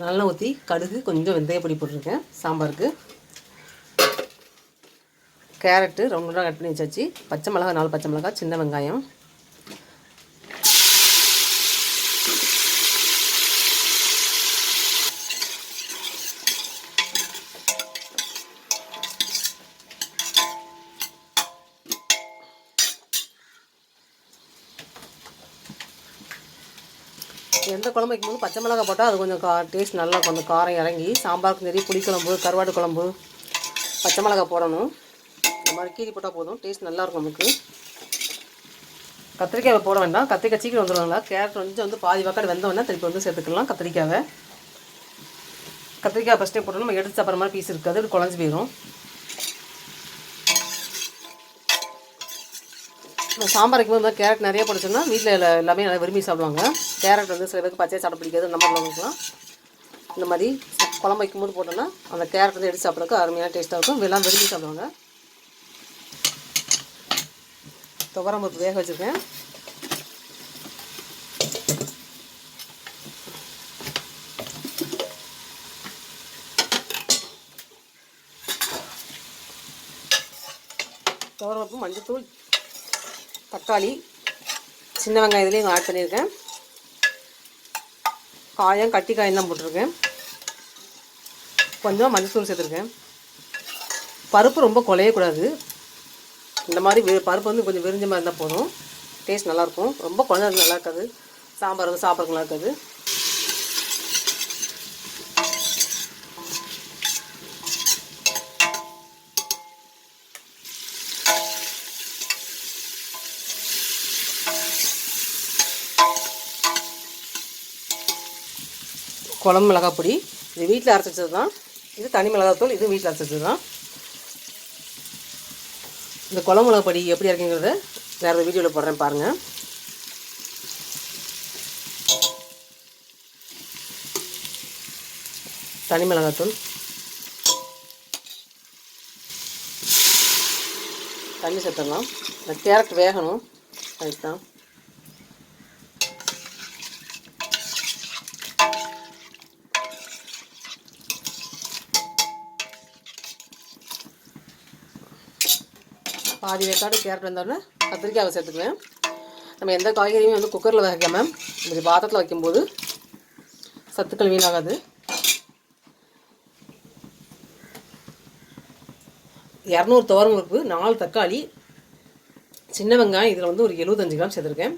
நல்லா ஊற்றி கடுகு கொஞ்சம் வெந்தயப்பொடி போட்டிருக்கேன் சாம்பாருக்கு. கேரட்டு ரவுண்டாக கட் பண்ணி வச்சாச்சு. பச்சை மிளகா நாலு பச்சை மிளகாய் சின்ன வெங்காயம். எந்த குழம்பு வைக்கும்போது பச்சை மிளகாய் போட்டால் அது கொஞ்சம் கா டேஸ்ட் நல்லா கொஞ்சம் காரம் இறங்கி சாம்பாருக்கு நிறைய புளிக்குழம்பு கருவாடு குழம்பு பச்சை மிளகாய் போடணும். இந்த மாதிரி கீரி போட்டால் போதும். டேஸ்ட் நல்லாயிருக்கும் நமக்கு. கத்திரிக்காயை போட வேண்டாம். கத்திரிக்காய் சீக்கிரம் வந்துடுவாங்களா கேரட் வந்து வந்து பாதி வக்காடு வெந்தவொடனே திருப்பி வந்து சேர்த்துக்கலாம். கத்திரிக்காவை. கத்திரிக்காய் ஃபஸ்ட்டே போட்டோம் நம்ம எடுத்து சாப்பிட்ற மாதிரி பீஸ் இருக்காது. அது குழஞ்சி போயிடும் சாம்பார் வைக்கும்போது கேரட் நிறைய போட்டுச்சோம்னா வீட்டில் எல்லாமே நல்லா விரும்பி சாப்பிடுவாங்க. கேரட் வந்து சில பேருக்கு பச்சையாக சாப்பிட பிடிக்காது அந்த மாதிரி உள்ளவங்களுக்குலாம் இந்த மாதிரி குழம்பு வைக்கும்போது போட்டோம்னா அந்த கேரட் வந்து எடுத்து சாப்பிட்றதுக்கு அருமையான டேஸ்ட்டாக இருக்கும். எல்லாம் விரும்பி சாப்பிடுவாங்க. துவரம் பருப்பு வேக வச்சுருக்கேன். துவரம் பருப்பு மஞ்சத்தூள் தக்காளி சின்ன வெங்காயம் இதுலேயும் ஆட் பண்ணியிருக்கேன் காயம் கட்டி காயம் தான் போட்டிருக்கேன். கொஞ்சமாக மஞ்சத்தூள் சேர்த்துருக்கேன். பருப்பு ரொம்ப குலையக்கூடாது இந்த மாதிரி வெ பருப்பு வந்து கொஞ்சம் விரிஞ்ச மாதிரி இருந்தால் போதும். டேஸ்ட் நல்லாயிருக்கும் ரொம்ப குழந்தை நல்லா இருக்காது. சாம்பார் வந்து சாப்பிட்றதுக்கு நல்லா இருக்காது. குழம்பு மிளகாய் பொடி. இது வீட்டில் அரைச்சது வச்சது தான். இது தனி மிளகாத்தூள் இது வீட்டில் அரைச்சது தான். இந்த குழம்பு மிளகா பொடி எப்படி இருக்குங்கிறத வேறு வீடியோவில் போடுறேன் பாருங்கள் தனி மிளகாத்தூள் தண்ணி சேர்த்துடலாம். இந்த கேரட் வேகணும். அதுக்கு தான் பாதி வேக்காடு கேரட் வந்தோடனே கத்திரிக்காவை சேர்த்துக்குவேன். நம்ம எந்த காய்கறியும் வந்து குக்கரில் வைக்காமல் இப்படி பாத்திரத்தில் வைக்கும்போது சத்துக்கள் வீணாகாது. இரநூறு துவரம் பருப்பு நாலு தக்காளி சின்ன வெங்காயம் இதில் வந்து ஒரு எழுபத்தஞ்சு கிராம் சேர்த்துருக்கேன்.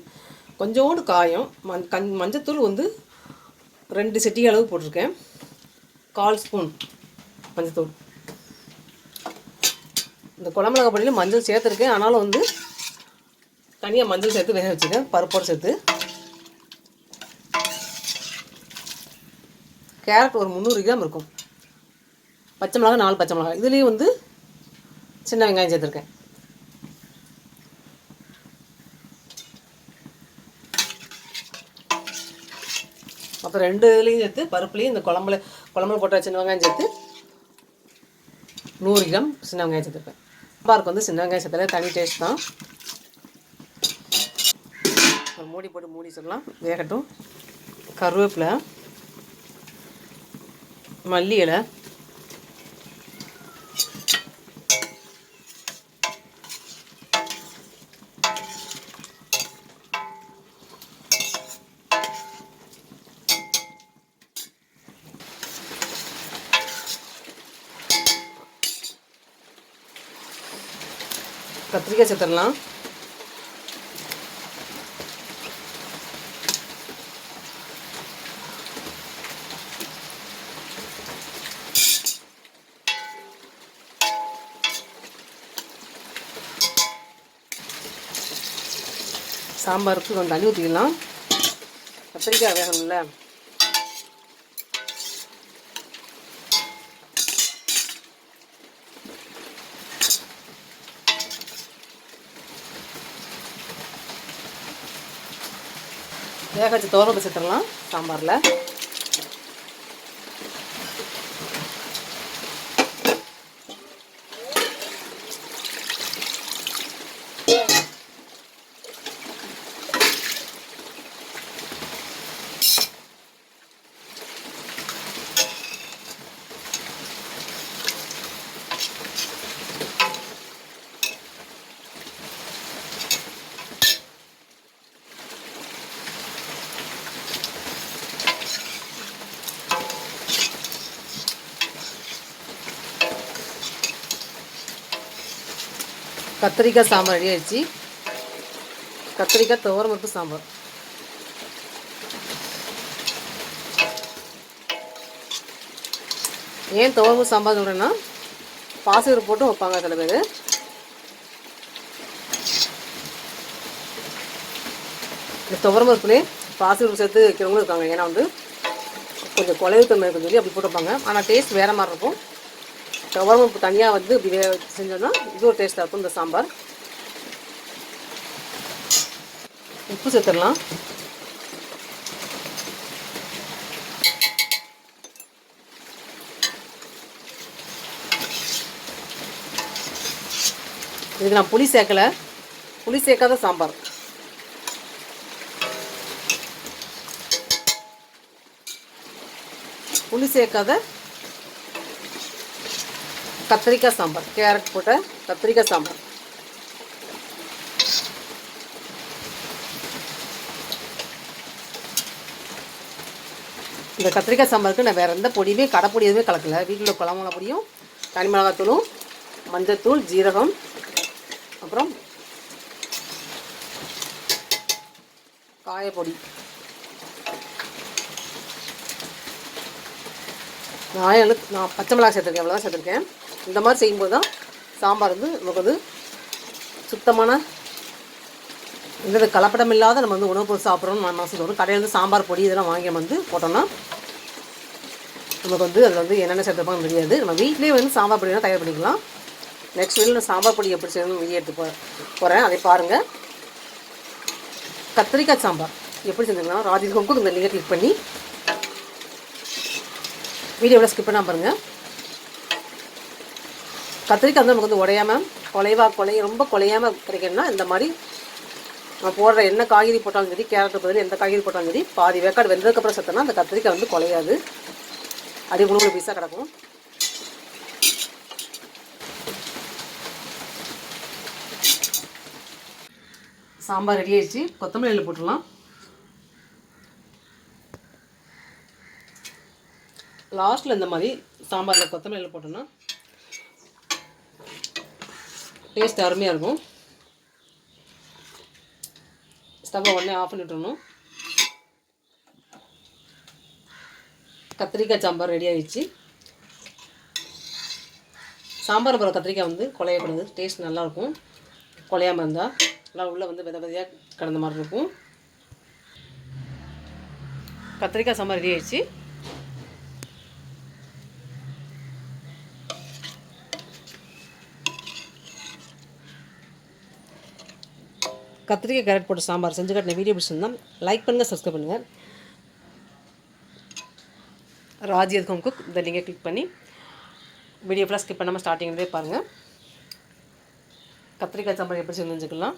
கொஞ்சோண்டு காயம் மண் கஞ் மஞ்சத்தூள் வந்து ரெண்டு செட்டி அளவு போட்டிருக்கேன். கால் ஸ்பூன் மஞ்சத்தூள். இந்த குழம்புலக பொடியில் மஞ்சள் சேர்த்துருக்கேன். ஆனாலும் வந்து தனியாக மஞ்சள் சேர்த்து வேக வச்சுருக்கேன் பருப்போடு சேர்த்து. கேரட் ஒரு முந்நூறு கிராம் இருக்கும். பச்சை மிளகா நாலு பச்சை மிளகா இதுலேயும் வந்து சின்ன வெங்காயம் சேர்த்துருக்கேன். அப்புறம் ரெண்டு இதுலேயும் சேர்த்து பருப்புலேயும் இந்த குழம்புல குழம்புல போட்ட சின்ன வெங்காயம் சேர்த்து நூறு கிராம் சின்ன வெங்காயம் சேர்த்துருப்பேன் சாம்பாருக்கு வந்து சின்ன வெங்காயம் சேர்த்தாலே தனி டேஸ்ட் தான். ஒரு மூடி போட்டு மூடி சொல்லலாம் வேகட்டும். கருவேப்பிலை மல்லி இலை கத்திரிக்காய் சேர்த்துடலாம். சாம்பாருக்கு கொஞ்சம் தண்ணி ஊற்றிக்கலாம் கத்திரிக்காய் வேகணும்ல. வேக வச்சு தோரம் சேர்த்துடலாம் சாம்பாரில். கத்திரிக்காய் சாம்பார் ரெடி ஆயிடுச்சு. கத்திரிக்காய் துவரம்பருப்பு சாம்பார். ஏன் துவரம்பு சாம்பார் சொல்கிறேன்னா பாசிபருப்பு போட்டு வைப்பாங்க சில பேர். இந்த துவரம்பருப்புலேயே பாசிபருப்பு சேர்த்து வைக்கிறவங்களும் இருக்காங்க. ஏன்னா வந்து கொஞ்சம் குலைவு தன்மை இருக்குன்னு சொல்லி அப்படி போட்டு வைப்பாங்க. ஆனால் டேஸ்ட் வேறு மாதிரி இருக்கும். துவரம்பருப்பு தனியாக வந்து இப்படி செஞ்சோன்னா இது ஒரு டேஸ்ட்டாக இருக்கும் இந்த சாம்பார். உப்பு சேர்த்துடலாம். இதுக்கு நான் புளி சேர்க்கல. புளி சேர்க்காத சாம்பார். புளி சேர்க்காத கத்திரிக்காய் சாம்பார் கேரட் போட்ட கத்திரிக்காய் சாம்பார். இந்த கத்திரிக்காய் சாம்பாருக்கு நான் வேறு எந்த பொடியுமே கடைப்பொடி எதுவுமே கலக்கல. வீட்டில் குழம்புல பொடியும் தனி மிளகாத்தூளும் மஞ்சத்தூள் ஜீரகம் அப்புறம் காயப்பொடி. நான் நான் பச்சை மிளகா சேர்த்துருக்கேன் அவ்வளோதான் சேர்த்துருக்கேன். இந்த மாதிரி செய்யும்போது தான் சாம்பார் வந்து நமக்கு வந்து சுத்தமான இந்த கலப்படம் இல்லாத நம்ம வந்து உணவு பொருள் சாப்பிட்றோம்னு மனசு வரும் கடையில் வந்து சாம்பார் பொடி இதெல்லாம் வாங்கி வந்து போட்டோம்னா நமக்கு வந்து அதில் வந்து என்னென்ன சேர்த்துப்பாங்க தெரியாது. நம்ம வீட்லேயே வந்து சாம்பார் பொடினா தயார் பண்ணிக்கலாம். நெக்ஸ்ட் வீடியோ நான் சாம்பார் பொடி எப்படி செய்யணும் வெளியே எடுத்து போ போகிறேன் அதை பாருங்கள் கத்திரிக்காய் சாம்பார் எப்படி செஞ்சுக்கலாம்? ராஜி ஹோம்க்கு இந்த லிங்கை கிளிக் பண்ணி வீடியோவில் ஸ்கிப் பண்ணால் பாருங்கள் கத்திரிக்காய் வந்து நமக்கு வந்து உடையாமல் கொலைவா கொலை ரொம்ப கொலையாமல் கிடைக்கணும்னா இந்த மாதிரி நம்ம போடுற என்ன காய்கறி போட்டாலும் சரி கேரட் பதில் எந்த காய்கறி போட்டாலும் சரி பாதி வேக்காடு வெந்ததுக்கப்புறம் சத்தனா அந்த கத்திரிக்காய் வந்து குலையாது. அடி முழுங்க பீஸாக கிடக்கும். சாம்பார் ரெடி ஆயிடுச்சு. கொத்தமல்லி போட்டுடலாம். லாஸ்ட்டில் இந்த மாதிரி சாம்பாரில் கொத்தமல்லி இலை போட்டோம்னா டேஸ்ட் அருமையாக இருக்கும். ஸ்டவ்வை உடனே ஆஃப் பண்ணி கத்திரிக்காய் சாம்பார் ரெடி ஆகிடுச்சு சாம்பார் போகிற கத்திரிக்காய் வந்து குலையக்கூடாது டேஸ்ட் நல்லாயிருக்கும் குலையாமல் இருந்தால் நல்லா உள்ளே வந்து வித விதையாக கிடந்த மாதிரி இருக்கும். கத்திரிக்காய் சாம்பார் ரெடி ஆகிடுச்சு கத்திரிக்காய் கேரட் போட்டு சாம்பார் செஞ்சு காட்டின வீடியோ பிடிச்சிருந்தா லைக் பண்ணுங்கள் சப்ஸ்கிரைப் பண்ணுங்கள் ராஜி ஹோம் குக் இந்த லிங்கை கிளிக் பண்ணி வீடியோ ஃபுல்லாக ஸ்கிப் பண்ணாமல் ஸ்டார்டிங்லேயே பாருங்கள் கத்திரிக்காய் சாம்பார் எப்படி செஞ்சுக்கலாம்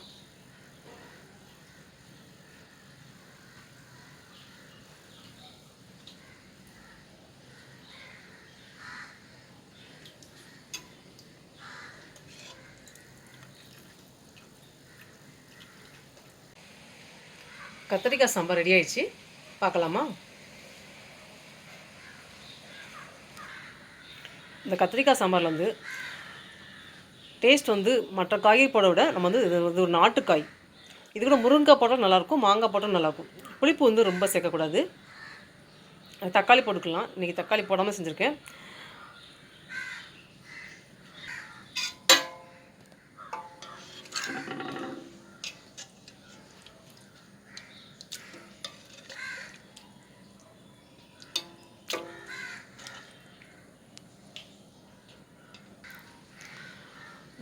கத்திரிக்காய் சாம்பார் ரெடி ஆயிடுச்சு. பார்க்கலாமா? இந்த கத்திரிக்காய் சாம்பாரில் வந்து டேஸ்ட் வந்து மற்ற காய்கறி போட விட நம்ம வந்து இது வந்து ஒரு நாட்டுக்காய். இது கூட முருங்கைக்காய் போட்டால் நல்லாயிருக்கும் மாங்காய் போட்டால் நல்லாயிருக்கும். புளிப்பு வந்து ரொம்ப சேர்க்கக்கூடாது. தக்காளி போட்டுக்கலாம். இன்றைக்கி தக்காளி போடாமல் செஞ்சுருக்கேன்.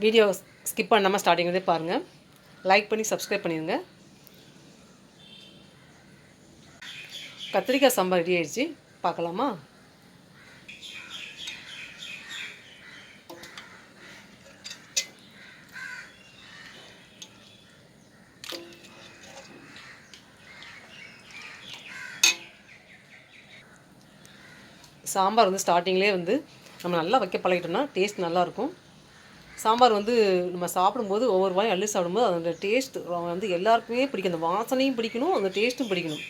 வீடியோ ஸ்கிப் பண்ணாமல் ஸ்டார்டிங்லேருந்தே பாருங்கள் லைக் பண்ணி சப்ஸ்கிரைப் பண்ணிடுங்க. கத்திரிக்காய் சாம்பார் ரெடி ஆயிடுச்சு. பார்க்கலாமா? சாம்பார் வந்து ஸ்டார்டிங்லேயே வந்து நம்ம நல்லா வைக்க பழகிட்டோம்னா டேஸ்ட் நல்லாயிருக்கும் சாம்பார் வந்து நம்ம சாப்பிடும்போது ஒவ்வொரு வாயும் அள்ளி சாப்பிடும்போது அதோட டேஸ்ட் வந்து எல்லாருக்குமே பிடிக்கும். அந்த வாசனையும் பிடிக்கணும் அந்த டேஸ்ட்டும் பிடிக்கணும்.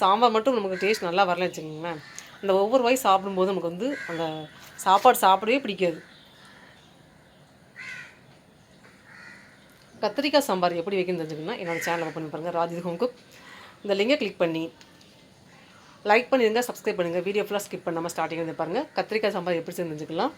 சாம்பார் மட்டும் நமக்கு டேஸ்ட் நல்லா வரல வச்சுக்கோங்களேன். அந்த ஒவ்வொரு வாய் சாப்பிடும்போது நமக்கு வந்து அந்த சாப்பாடு சாப்பிடவே பிடிக்காது. கத்திரிக்காய் சாம்பார் எப்படி வைக்கணும்னு தெரிஞ்சுக்கணும்னா என்னோடய சேனலை ஓப்பன் பண்ணி பாருங்கள் ராஜித் ஹோம் குக் இந்த லிங்கை கிளிக் பண்ணி லைக் பண்ணிடுங்க சப்ஸ்கிரைப் பண்ணுங்கள் வீடியோ ஃபுல்லாக ஸ்கிப் பண்ணாமல் ஸ்டார்டிங் வந்து பாருங்கள் கத்திரிக்காய் சாம்பார் எப்படி செஞ்சு தெரிஞ்சுக்கலாம்.